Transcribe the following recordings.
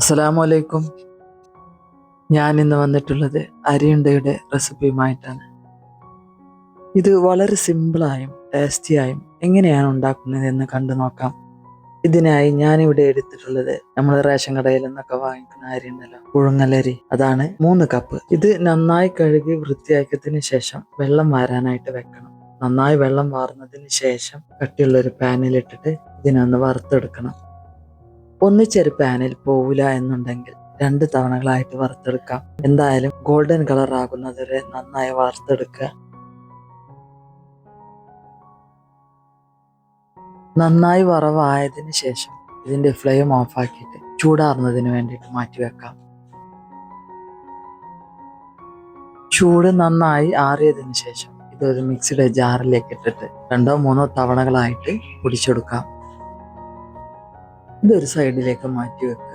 അസ്സലാമു അലൈക്കും ഞാൻ ഇന്ന് വന്നിട്ടുള്ളത് അരിയുണ്ടയുടെ റെസിപ്പിയുമായിട്ടാണ്. ഇത് വളരെ സിമ്പിളായും ടേസ്റ്റിയായും എങ്ങനെയാണ് ഉണ്ടാക്കുന്നത് എന്ന് കണ്ടു നോക്കാം. ഇതിനായി ഞാനിവിടെ എടുത്തിട്ടുള്ളത് നമ്മൾ റേഷൻ കടയിൽ നിന്നൊക്കെ വാങ്ങിക്കുന്ന അരി ഉണ്ടല്ലോ പുഴുങ്ങലരി. അതാണ് മൂന്ന് കപ്പ് ഇത് നന്നായി കഴുകി വൃത്തിയാക്കിയതിന് ശേഷം വെള്ളം വാരാനായിട്ട് വെക്കണം. നന്നായി വെള്ളം വാർന്നതിന് ശേഷം കട്ടിയുള്ള ഒരു പാനിലിട്ടിട്ട് ഇതിനൊന്ന് വറുത്തെടുക്കണം. ഒന്നിച്ചൊരു പാനിൽ പോവില്ല എന്നുണ്ടെങ്കിൽ രണ്ട് തവണകളായിട്ട് വറുത്തെടുക്കാം. എന്തായാലും ഗോൾഡൻ കളർ ആകുന്നതുവരെ നന്നായി വറുത്തെടുക്കുക. നന്നായി വറവായതിനു ശേഷം ഇതിന്റെ ഫ്ലെയിം ഓഫ് ആക്കിയിട്ട് ചൂടാറുന്നതിന് വേണ്ടിയിട്ട് മാറ്റി വെക്കാം. ചൂട് നന്നായി ആറിയതിനു ശേഷം ഇതൊരു മിക്സിയുടെ ജാറിലേക്ക് ഇട്ടിട്ട് രണ്ടോ മൂന്നോ തവണകളായിട്ട് പൊടിച്ചെടുക്കാം. ഇതൊരു സൈഡിലേക്ക് മാറ്റി വെക്കുക.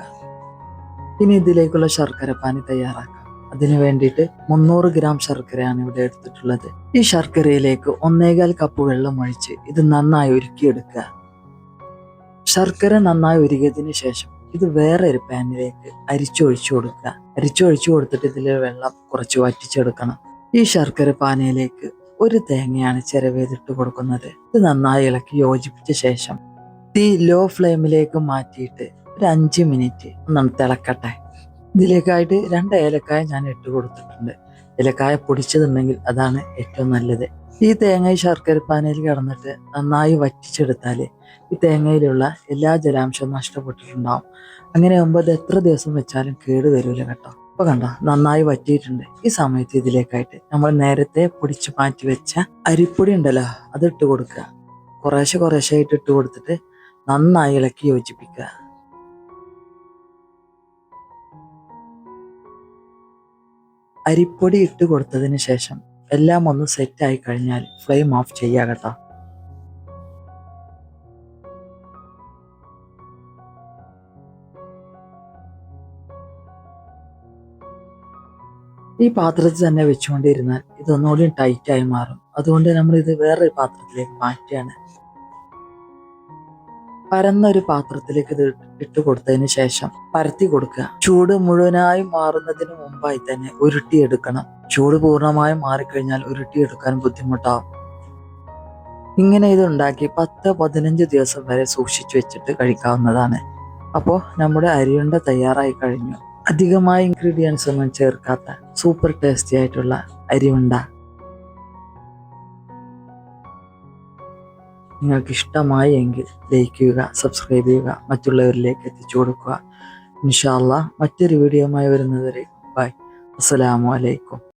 ഇനി ഇതിലേക്കുള്ള ശർക്കര പാനി തയ്യാറാക്കാം. അതിനു വേണ്ടിയിട്ട് മുന്നൂറ് ഗ്രാം ശർക്കരയാണ് ഇവിടെ എടുത്തിട്ടുള്ളത്. ഈ ശർക്കരയിലേക്ക് ഒന്നേകാൽ കപ്പ് വെള്ളം ഒഴിച്ച് ഇത് നന്നായി ഉരുക്കിയെടുക്കുക. ശർക്കര നന്നായി ഉരുകിയതിന് ശേഷം ഇത് വേറെ ഒരു പാനിലേക്ക് അരിച്ചൊഴിച്ചു കൊടുക്കുക. അരിച്ചൊഴിച്ചു കൊടുത്തിട്ട് ഇതിൽ വെള്ളം കുറച്ച് വറ്റിച്ചെടുക്കണം. ഈ ശർക്കര പാനയിലേക്ക് ഒരു തേങ്ങയാണ് ചിരവേതിട്ട് കൊടുക്കുന്നത്. ഇത് നന്നായി ഇളക്കി യോജിപ്പിച്ച ശേഷം തീ ലോ ഫ്ലെയിമിലേക്ക് മാറ്റിയിട്ട് ഒരു അഞ്ച് മിനിറ്റ് ഒന്ന് തിളക്കട്ടെ. ഇതിലേക്കായിട്ട് രണ്ട് ഏലക്കായ ഞാൻ ഇട്ട് കൊടുത്തിട്ടുണ്ട്. ഏലക്കായ പൊടിച്ചതുണ്ടെങ്കിൽ അതാണ് ഏറ്റവും നല്ലത്. ഈ തേങ്ങ ഈ ശർക്കര പാനയിൽ കിടന്നിട്ട് നന്നായി വറ്റിച്ചെടുത്താൽ ഈ തേങ്ങയിലുള്ള എല്ലാ ജലാംശവും നഷ്ടപ്പെട്ടിട്ടുണ്ടാവും. അങ്ങനെ ആകുമ്പോൾ എത്ര ദിവസം വെച്ചാലും കേട് വരില്ല കേട്ടോ. ഇപ്പൊ കണ്ടോ നന്നായി വറ്റിയിട്ടുണ്ട്. ഈ സമയത്ത് ഇതിലേക്കായിട്ട് നമ്മൾ നേരത്തെ പൊടിച്ച് മാറ്റി വെച്ച അരിപ്പൊടി ഉണ്ടല്ലോ അത് ഇട്ട് കൊടുക്കുക. കുറേശ്ശെ കുറേശ്ശെ ആയിട്ട് ഇട്ട് കൊടുത്തിട്ട് നന്നായി ഇളക്കി യോജിപ്പിക്കുക അരിപ്പൊടി ഇട്ട് കൊടുത്തതിന് ശേഷം എല്ലാം ഒന്ന് സെറ്റ് ആയി കഴിഞ്ഞാൽ ഫ്ലെയിം ഓഫ് ചെയ്യുക കേട്ടോ ഈ പാത്രത്തിൽ തന്നെ വെച്ചുകൊണ്ടിരുന്നാൽ ഇതൊന്നുകൂടി ടൈറ്റായി മാറും. അതുകൊണ്ട് നമ്മൾ ഇത് വേറൊരു പാത്രത്തിലേക്ക് മാറ്റുകയാണ്. പരന്നൊരു പാത്രത്തിലേക്ക് ഇട്ട് കൊടുത്തതിന് ശേഷം പരത്തി കൊടുക്കുക. ചൂട് മുഴുവനായി മാറുന്നതിന് മുമ്പായി തന്നെ ഉരുട്ടി എടുക്കണം ചൂട് പൂർണമായും മാറിക്കഴിഞ്ഞാൽ ഉരുട്ടിയെടുക്കാൻ ബുദ്ധിമുട്ടാവും. ഇങ്ങനെ ഇത് ഉണ്ടാക്കി പത്ത് പതിനഞ്ച് ദിവസം വരെ സൂക്ഷിച്ചു വെച്ചിട്ട് കഴിക്കാവുന്നതാണ്. അപ്പോൾ നമ്മുടെ അരിയുണ്ട തയ്യാറായി കഴിഞ്ഞു. അധികമായ ഇൻഗ്രീഡിയൻസ് ഒന്നും ചേർക്കാത്ത സൂപ്പർ ടേസ്റ്റി ആയിട്ടുള്ള അരിയുണ്ട. നിങ്ങൾക്ക് ഇഷ്ടമായി എങ്കിൽ ലൈക്ക് ചെയ്യുക സബ്സ്ക്രൈബ് ചെയ്യുക മറ്റുള്ളവരിലേക്ക് എത്തിച്ചു കൊടുക്കുക. ഇൻഷാല്ല മറ്റൊരു വീഡിയോയുമായി വരുന്നതുവരെ ബൈ അസ്സലാമു അലൈക്കും.